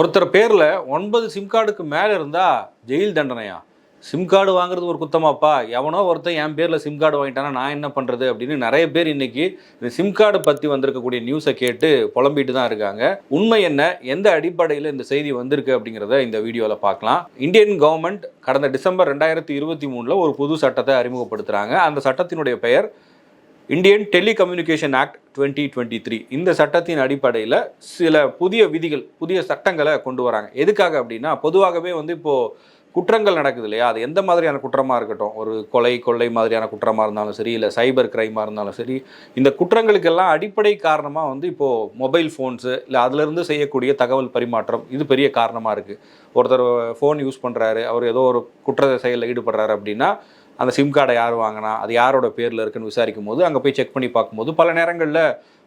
ஒருத்தர் பேரில் ஒன்பது சிம் கார்டுக்கு மேலே இருந்தால் ஜெயில் தண்டனையா? சிம் கார்டு வாங்குறது ஒரு குத்தமாப்பா. எவனோ ஒருத்தன் என் பேரில் சிம் கார்டு வாங்கிட்டானா நான் என்ன பண்ணுறது அப்படின்னு நிறைய பேர் இன்னைக்கு இந்த சிம் கார்டு பற்றி வந்திருக்கக்கூடிய நியூஸை கேட்டு புலம்பிட்டு தான் இருக்காங்க. உண்மை என்ன? எந்த அடிப்படையில் இந்த செய்தி வந்திருக்கு அப்படிங்கிறத இந்த வீடியோவில் பார்க்கலாம். இந்தியன் கவர்மெண்ட் கடந்த டிசம்பர் ரெண்டாயிரத்தி இருபத்தி மூணில் ஒரு புது சட்டத்தை அறிமுகப்படுத்துகிறாங்க அந்த சட்டத்தினுடைய பெயர் Indian telecommunication act twenty twenty three. இந்த சட்டத்தின் அடிப்படையில் சில புதிய விதிகள் புதிய சட்டங்களை கொண்டு வராங்க. எதுக்காக அப்படின்னா பொதுவாகவே வந்து இப்போது குற்றங்கள் நடக்குது இல்லையா? அது எந்த மாதிரியான குற்றமாக இருக்கட்டும்? ஒரு கொலை கொள்ளை மாதிரியான குற்றமாக இருந்தாலும் சரி இல்லை சைபர் கிரைமாக இருந்தாலும் சரி இந்த குற்றங்களுக்கெல்லாம் அடிப்படை காரணமாக வந்து இப்போது மொபைல் ஃபோன்ஸு இல்லை அதிலிருந்து செய்யக்கூடிய தகவல் பரிமாற்றம் இது பெரிய காரணமாக இருக்குது ஒருத்தர் ஃபோன் யூஸ் பண்ணுறாரு அவர் ஏதோ ஒரு குற்ற செயலில் ஈடுபடுறாரு அப்படின்னா அந்த சிம் கார்டை யார் வாங்கினா அது யாரோட பேரில் இருக்குன்னு விசாரிக்கும் போது அங்கே போய் செக் பண்ணி பார்க்கும்போது பல நேரங்களில்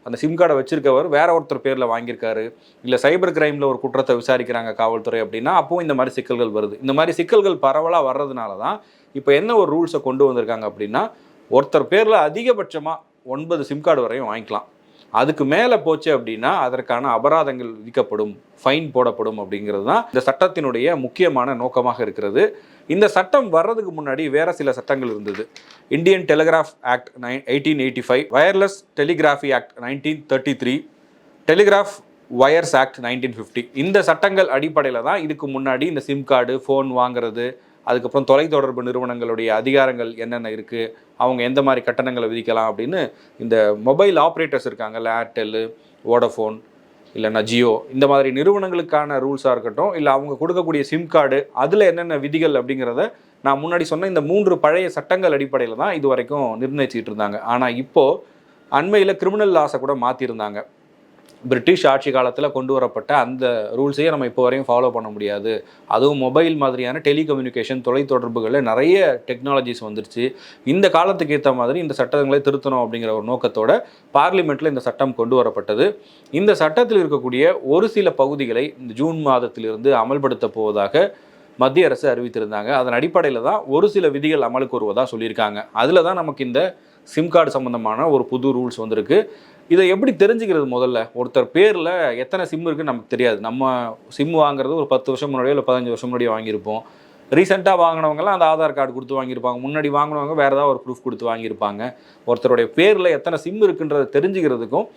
அந்த சிம் கார்டை வச்சிருக்கவர் வேற ஒருத்தர் பேரில் வாங்கியிருக்காரு. இல்லை சைபர் கிரைமில் ஒரு குற்றத்தை விசாரிக்கிறாங்க காவல்துறை அப்படின்னா அப்பவும் இந்த மாதிரி சிக்கல்கள் வருது. இந்த மாதிரி சிக்கல்கள் பரவலாக வர்றதுனால தான் இப்போ என்ன ஒரு ரூல்ஸை கொண்டு வந்திருக்காங்க அப்படின்னா ஒருத்தர் பேரில் அதிகபட்சமாக ஒன்பது சிம் கார்டு வரையும் வாங்கிக்கலாம். அதுக்கு மேலே போச்சு அப்படின்னா அதற்கான அபராதங்கள் விதிக்கப்படும் ஃபைன் போடப்படும் அப்படிங்கிறது தான் இந்த சட்டத்தினுடைய முக்கியமான நோக்கமாக இருக்கிறது. இந்த சட்டம் வர்றதுக்கு முன்னாடி வேற சில சட்டங்கள் இருந்தது. Indian telegraph act nine eighteen eighty five wireless telegraphy act nineteen thirty three telegraph wires act nineteen fifty இந்த சட்டங்கள் அடிப்படையில் தான் இதுக்கு முன்னாடி இந்த சிம் கார்டு ஃபோன் வாங்குறது அதுக்கப்புறம் தொலைத்தொடர்பு நிறுவனங்களுடைய அதிகாரங்கள் என்னென்ன இருக்குது அவங்க எந்த மாதிரி கட்டணங்களை விதிக்கலாம் அப்படின்னு இந்த மொபைல் ஆப்ரேட்டர்ஸ் இருக்காங்கல்ல ஏர்டெல்லு வோடஃபோன் இல்லைன்னா ஜியோ இந்த மாதிரி நிறுவனங்களுக்கான ரூல்ஸாக இருக்கட்டும் இல்லை அவங்க கொடுக்கக்கூடிய சிம் கார்டு அதில் என்னென்ன விதிகள் அப்படிங்கிறத நான் முன்னாடி சொன்ன இந்த மூன்று பழைய சட்டங்கள் அடிப்படையில் தான் இது வரைக்கும் நிர்ணயிச்சிட்டு இருந்தாங்க. ஆனால் இப்போது அண்மையில் கிரிமினல் லாஸை கூட மாற்றிருந்தாங்க பிரிட்டிஷ் ஆட்சி காலத்தில் கொண்டு வரப்பட்ட அந்த ரூல்ஸையே நம்ம இப்போ வரையும் ஃபாலோ பண்ண முடியாது. அதுவும் மொபைல் மாதிரியான டெலிகம்யூனிகேஷன் தொலைத்தொடர்புகளில் நிறைய டெக்னாலஜிஸ் வந்துருச்சு. இந்த காலத்துக்கு ஏற்ற மாதிரி இந்த சட்டங்களை திருத்தணும் அப்படிங்கிற ஒரு நோக்கத்தோட பார்லிமெண்ட்டில் இந்த சட்டம் கொண்டு வரப்பட்டது. இந்த சட்டத்தில் இருக்கக்கூடிய ஒரு சில பகுதிகளை இந்த ஜூன் மாதத்திலிருந்து அமல்படுத்த போவதாக மத்திய அரசு அறிவித்திருந்தாங்க. அதன் அடிப்படையில் தான் ஒரு சில விதிகள் அமலுக்கு வருவதாக சொல்லியிருக்காங்க. அதில் தான் நமக்கு இந்த சிம் கார்டு சம்மந்தமான ஒரு புது ரூல்ஸ் வந்திருக்கு. இதை எப்படி தெரிஞ்சுக்கிறது முதல்ல? ஒருத்தர் பேரில் எத்தனை சிம் இருக்குன்னு நமக்கு தெரியாது. நம்ம சிம் வாங்குறது ஒரு பத்து வருஷம் முன்னாடியோ இல்லை பதினஞ்சு வருஷம் முன்னாடியோ வாங்கியிருப்போம். ரீசெண்டாக வாங்கினவங்கலாம் அந்த ஆதார் கார்டு கொடுத்து வாங்கியிருப்பாங்க. முன்னாடி வாங்கினவங்க வேறு ஏதாவது ஒரு ப்ரூஃப் கொடுத்து வாங்கியிருப்பாங்க. ஒருத்தருடைய பேரில் எத்தனை சிம் இருக்குன்றதை தெரிஞ்சுக்கிறதுக்கும்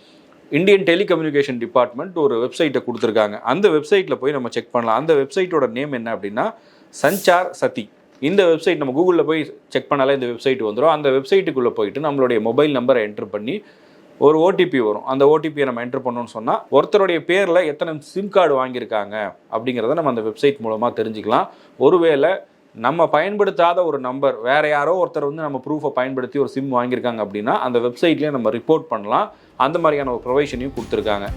இந்தியன் டெலிகம்யூனிகேஷன் டிபார்ட்மெண்ட் ஒரு வெப்சைட்டை கொடுத்துருக்காங்க. அந்த வெப்சைட்டில் போய் நம்ம செக் பண்ணலாம். அந்த வெப்சைட்டோட நேம் என்ன அப்படின்னா சஞ்சார் சதி இந்த வெப்சைட் நம்ம கூகுளில் போய் செக் பண்ணாலே இந்த வெப்சைட் வந்துடும் அந்த வெப்சைட்டுக்குள்ளே போயிட்டு நம்மளுடைய மொபைல் நம்பரை என்ட்ரு பண்ணி ஒரு ஓடிபி வரும். அந்த ஓடிபியை நம்ம என்ட்ரு பண்ணோம்னு சொன்னால் ஒருத்தருடைய பேரில் எத்தனை சிம் கார்டு வாங்கியிருக்காங்க அப்படிங்கிறத நம்ம அந்த வெப்சைட் மூலமாக தெரிஞ்சுக்கலாம். ஒருவேளை நம்ம பயன்படுத்தாத ஒரு நம்பர் வேற யாரோ ஒருத்தர் வந்து நம்ம ப்ரூஃபை பயன்படுத்தி ஒரு சிம் வாங்கியிருக்காங்க அப்படின்னா அந்த வெப்சைட்லேயே நம்ம ரிப்போர்ட் பண்ணலாம். அந்த மாதிரியான ஒரு ப்ரொவைஷனையும் கொடுத்துருக்காங்க.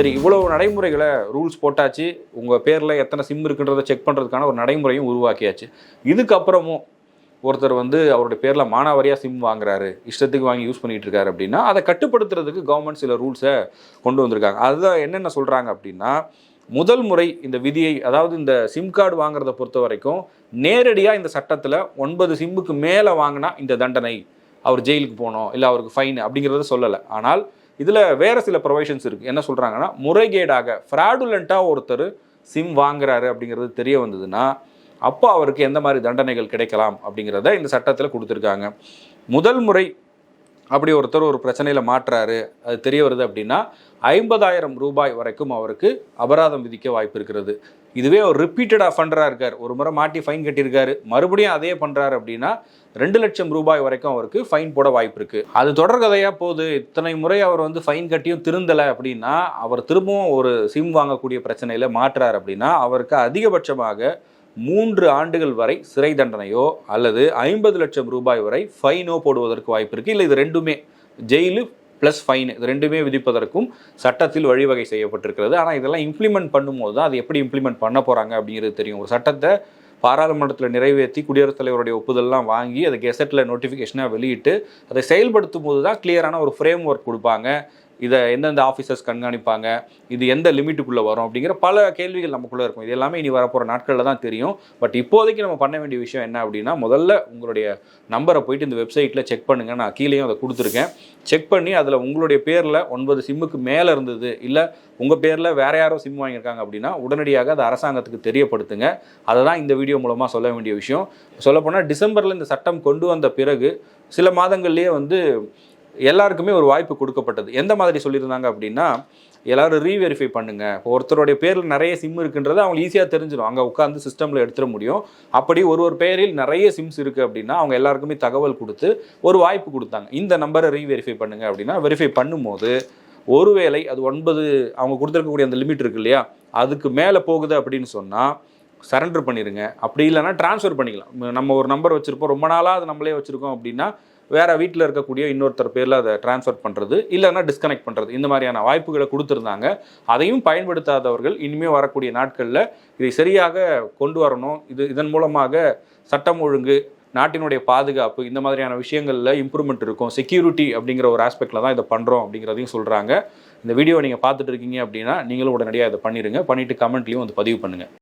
சரி இவ்வளவு நடைமுறைகளை ரூல்ஸ் போட்டாச்சு. உங்கள் பேரில் எத்தனை சிம் இருக்குன்றதை செக் பண்ணுறதுக்கான ஒரு நடைமுறையும் உருவாக்கியாச்சு. இதுக்கப்புறமும் ஒருத்தர் வந்து அவருடைய பேரில் மானாவாரியாக சிம் வாங்குறாரு இஷ்டத்துக்கு வாங்கி யூஸ் பண்ணிகிட்டு இருக்காரு அப்படின்னா அதை கட்டுப்படுத்துறதுக்கு கவர்மெண்ட் சில ரூல்ஸை கொண்டு வந்திருக்காங்க. அதுதான் என்னென்ன சொல்கிறாங்க அப்படின்னா முதல் முறை இந்த விதியை அதாவது இந்த சிம் கார்டு வாங்குறத பொறுத்த வரைக்கும் நேரடியாக இந்த சட்டத்தில் ஒன்பது சிம்முக்கு மேலே வாங்கினா இந்த தண்டனை அவர் ஜெயிலுக்கு போகணும் இல்லை அவருக்கு ஃபைன் அப்படிங்கிறத சொல்லலை. ஆனால் இதில் வேறு சில ப்ரொவைஷன்ஸ் இருக்குது என்ன சொல்கிறாங்கன்னா முறைகேடாக ஃப்ராடுலண்ட்டாக ஒருத்தர் சிம் வாங்குறாரு அப்படிங்கிறது தெரிய வந்ததுன்னா அப்போ அவருக்கு எந்த மாதிரி தண்டனைகள் கிடைக்கலாம் அப்படிங்கிறத இந்த சட்டத்தில் கொடுத்துருக்காங்க. முதல் முறை அப்படி ஒருத்தர் ஒரு பிரச்சனையில் மாற்றுறாரு அது தெரிய வருது அப்படின்னா ஐம்பதாயிரம் ரூபாய் வரைக்கும் அவருக்கு அபராதம் விதிக்க வாய்ப்பு இருக்கிறது. இதுவே ஒரு ரிப்பீட்டடாக அஃபண்டராக இருக்கார். ஒரு முறை மாட்டி ஃபைன் கட்டியிருக்காரு. மறுபடியும் அதே பண்ணுறாரு அப்படின்னா ரெண்டு லட்சம் ரூபாய் வரைக்கும் அவருக்கு ஃபைன் போட வாய்ப்பு இருக்குது அது தொடர்கதையாக போகுது. இத்தனை முறை அவர் வந்து ஃபைன் கட்டியும் திருந்தலை அப்படின்னா அவர் திரும்பவும் ஒரு சிம் வாங்கக்கூடிய பிரச்சனையில் மாற்றுறார் அப்படின்னா அவருக்கு அதிகபட்சமாக மூன்று ஆண்டுகள் வரை சிறை தண்டனையோ அல்லது ஐம்பது லட்சம் ரூபாய் வரை ஃபைனோ போடுவதற்கு வாய்ப்பு இருக்குது இல்லை இது ரெண்டுமே. ஜெயிலு ப்ளஸ் ஃபைன் இது ரெண்டுமே விதிப்பதற்கும் சட்டத்தில் வழிவகை செய்யப்பட்டிருக்கிறது. ஆனால் இதெல்லாம் இம்ப்ளிமெண்ட் பண்ணும்போது தான் அது எப்படி இம்ப்ளிமெண்ட் பண்ண போகிறாங்க அப்படிங்கிறது தெரியும். ஒரு சட்டத்தை பாராளுமன்றத்தில் நிறைவேற்றி குடியரசுத் தலைவருடைய ஒப்புதல்லாம் வாங்கி அதை கெசட்டில் நோட்டிஃபிகேஷனாக வெளியிட்டு அதை செயல்படுத்தும் போது தான் கிளியரான ஒரு ஃப்ரேம் ஒர்க் கொடுப்பாங்க. இதை எந்தெந்த ஆஃபீஸர்ஸ் கண்காணிப்பாங்க இது எந்த லிமிட்டுக்குள்ளே வரும் அப்படிங்கிற பல கேள்விகள் நமக்குள்ளே இருக்கும். இது எல்லாமே இனி வரப்போகிற நாட்களில் தான் தெரியும். பட் இப்போதைக்கு நம்ம பண்ண வேண்டிய விஷயம் என்ன அப்படின்னா முதல்ல உங்களுடைய நம்பரை போயிட்டு இந்த வெப்சைட்டில் செக் பண்ணுங்கள் நான் கீழேயும் அதை கொடுத்துருக்கேன். செக் பண்ணி அதில் உங்களுடைய பேரில் ஒன்பது சிம்முக்கு மேலே இருந்தது இல்லை உங்கள் பேரில் வேற யாரோ சிம் வாங்கியிருக்காங்க அப்படின்னா உடனடியாக அதை அரசாங்கத்துக்கு தெரியப்படுத்துங்க. அதை தான் இந்த வீடியோ மூலமாக சொல்ல வேண்டிய விஷயம். சொல்லப்போனால் டிசம்பரில் இந்த சட்டம் கொண்டு வந்த பிறகு சில மாதங்கள்லேயே வந்து எல்லாருக்குமே ஒரு வாய்ப்பு கொடுக்கப்பட்டது. எந்த மாதிரி சொல்லியிருந்தாங்க அப்படின்னா எல்லாரும் ரீவெரிஃபை பண்ணுங்க. ஒருத்தருடைய பேரில் நிறைய சிம் இருக்குன்றது அவங்க ஈஸியாக தெரிஞ்சிடும். அங்கே உட்காந்து சிஸ்டமில் எடுத்துட முடியும். அப்படி ஒரு ஒரு பெயரில் நிறைய சிம்ஸ் இருக்குது அப்படின்னா அவங்க எல்லாருக்குமே தகவல் கொடுத்து ஒரு வாய்ப்பு கொடுத்தாங்க. இந்த நம்பரை ரீவெரிஃபை பண்ணுங்க அப்படின்னா வெரிஃபை பண்ணும்போது ஒருவேளை அது ஒன்பது அவங்க கொடுத்துருக்கக்கூடிய அந்த லிமிட் இருக்கு இல்லையா? அதுக்கு மேலே போகுது அப்படின்னு சொன்னால் சரண்டர் பண்ணிடுங்க அப்படி இல்லைன்னா ட்ரான்ஸ்ஃபர் பண்ணிக்கலாம். நம்ம ஒரு நம்பர் வச்சுருப்போம். ரொம்ப நாளாக அது நம்மளே வச்சுருக்கோம் அப்படின்னா வேற வீட்டில் இருக்கக்கூடிய இன்னொருத்தர் பேரில் அதை ட்ரான்ஸ்ஃபர் பண்ணுறது இல்லைன்னா டிஸ்கனெக்ட் பண்ணுறது இந்த மாதிரியான வாய்ப்புகளை கொடுத்துருந்தாங்க. அதையும் பயன்படுத்தாதவர்கள் இனிமேல் வரக்கூடிய நாட்களில் இதை சரியாக கொண்டு வரணும். இது இதன் மூலமாக சட்டம் ஒழுங்கு நாட்டினுடைய பாதுகாப்பு இந்த மாதிரியான விஷயங்களில் இம்ப்ரூவ்மெண்ட் இருக்கும். செக்யூரிட்டி அப்படிங்கிற ஒரு ஆஸ்பெக்டில் தான் இதை பண்ணுறோம் அப்படிங்கிறதையும் சொல்கிறாங்க இந்த வீடியோ நீங்கள் பார்த்துட்டு இருக்கீங்க அப்படின்னா நீங்களும் உடனடியாக இதை பண்ணிடுங்க பண்ணிவிட்டு கமெண்ட்லேயும் வந்து பதிவு பண்ணுங்கள்